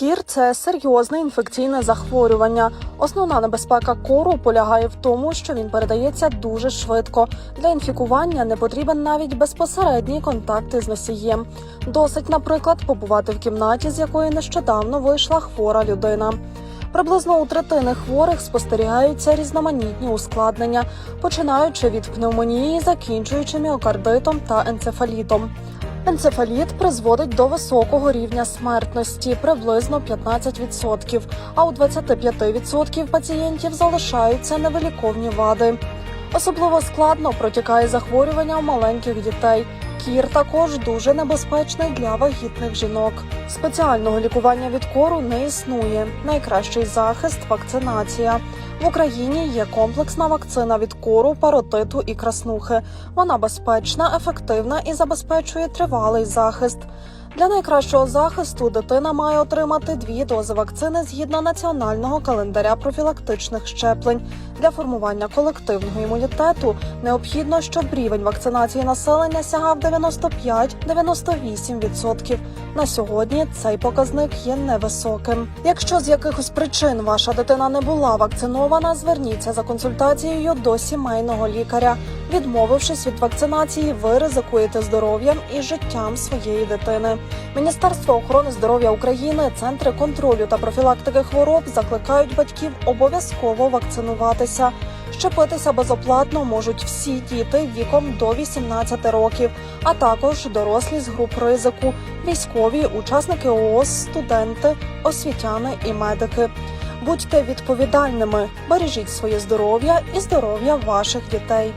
Кір це серйозне інфекційне захворювання. Основна небезпека кору полягає в тому, що він передається дуже швидко. Для інфікування не потрібен навіть безпосередній контакт із носієм. Досить, наприклад, побувати в кімнаті, з якої нещодавно вийшла хвора людина. Приблизно у третини хворих спостерігаються різноманітні ускладнення, починаючи від пневмонії, закінчуючи міокардитом та енцефалітом. Енцефаліт призводить до високого рівня смертності приблизно 15%, а у 25% пацієнтів залишаються невиліковні вади. Особливо складно протікає захворювання у маленьких дітей. Кір також дуже небезпечний для вагітних жінок. Спеціального лікування від кору не існує. Найкращий захист вакцинація. В Україні є комплексна вакцина від кору, паротиту і краснухи. Вона безпечна, ефективна і забезпечує тривалий захист. Для найкращого захисту дитина має отримати дві дози вакцини згідно національного календаря профілактичних щеплень. Для формування колективного імунітету необхідно, щоб рівень вакцинації населення сягав 95-98%. На сьогодні цей показник є невисоким. Якщо з якихось причин ваша дитина не була вакцинована, зверніться за консультацією до сімейного лікаря. Відмовившись від вакцинації, ви ризикуєте здоров'ям і життям своєї дитини. Міністерство охорони здоров'я України, центри контролю та профілактики хвороб закликають батьків обов'язково вакцинуватися. Щепитися безоплатно можуть всі діти віком до 18 років, а також дорослі з груп ризику, військові, учасники ООС, студенти, освітяни і медики. Будьте відповідальними, бережіть своє здоров'я і здоров'я ваших дітей.